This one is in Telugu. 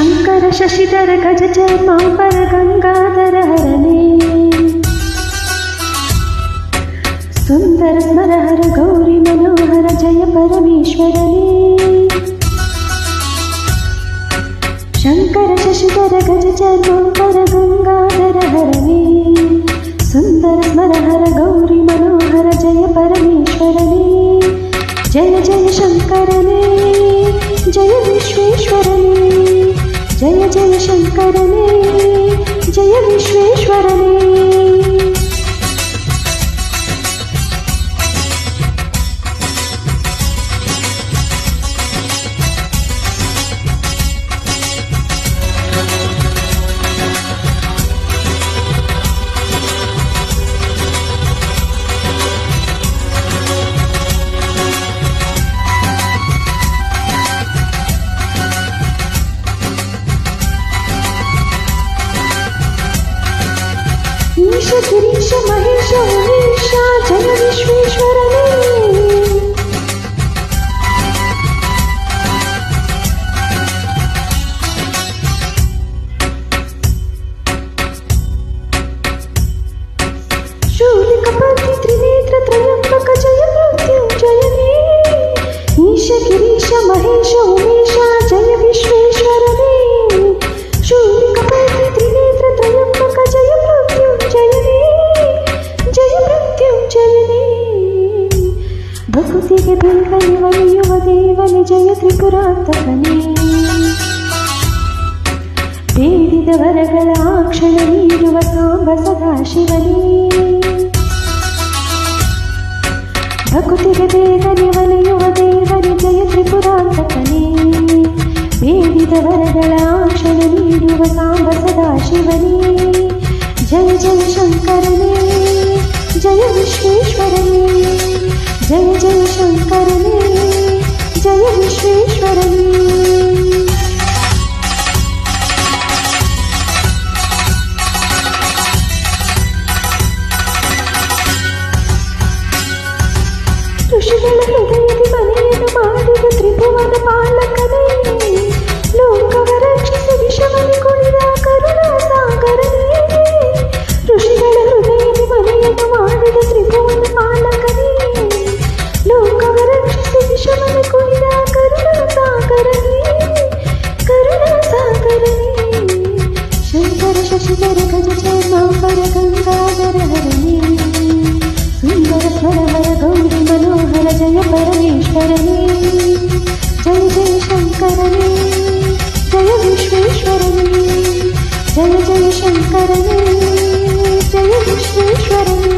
శంకర శశిధర గజ చర్మాంబర గంగాధర హరణే. సుందర స్మర హర గౌరి మనోహర జయ పరమేశ్వరనే. శంకర శశిధర గజ చర్మాంబర గంగాధర హరణే. సుందర స్మర హర గౌరి మనోహర జయ పరమేశ్వరనే. జయ జయ శంకరనే. జయ శంకరనే జయ విశ్వేశ్వరనే ఈశ గిరీశ మహేశ ఉమేశ జయ విశ్వేశ్వరనే శూలికపతి త్రినేత్ర త్రయంబక జయ మృత్యుంజయనే ఈశ గిరీశ ಭಕುತಿಗೆ ಬೇಗನೆ ಒಲಿಯುವ ದೇವನೇ ಜಯ ತ್ರಿಪುರಾಂತಕನೇ ಬೇಡಿದ ವರಗಳ ಆ ಕ್ಷಣ ನೀಡುವ ಸಾಂಬ ಸದಾಶಿವನೇ ಭಕುತಿಗೆ ಬೇಗನೆ ಒಲಿಯುವ ದೇವನೇ ಜಯ ತ್ರಿಪುರಾಂತಕನೇ ಬೇಡಿದ ವರಗಳ ಆ ಕ್ಷಣ ನೀಡುವ ಸಾಂಬ ಸದಾಶಿವನೇ ಜಯ ಜಯ ಶಂಕರನೇ परमेश्वरन् శంకరని జయ జయ శంకరని జయ విశ్వేశ్వరని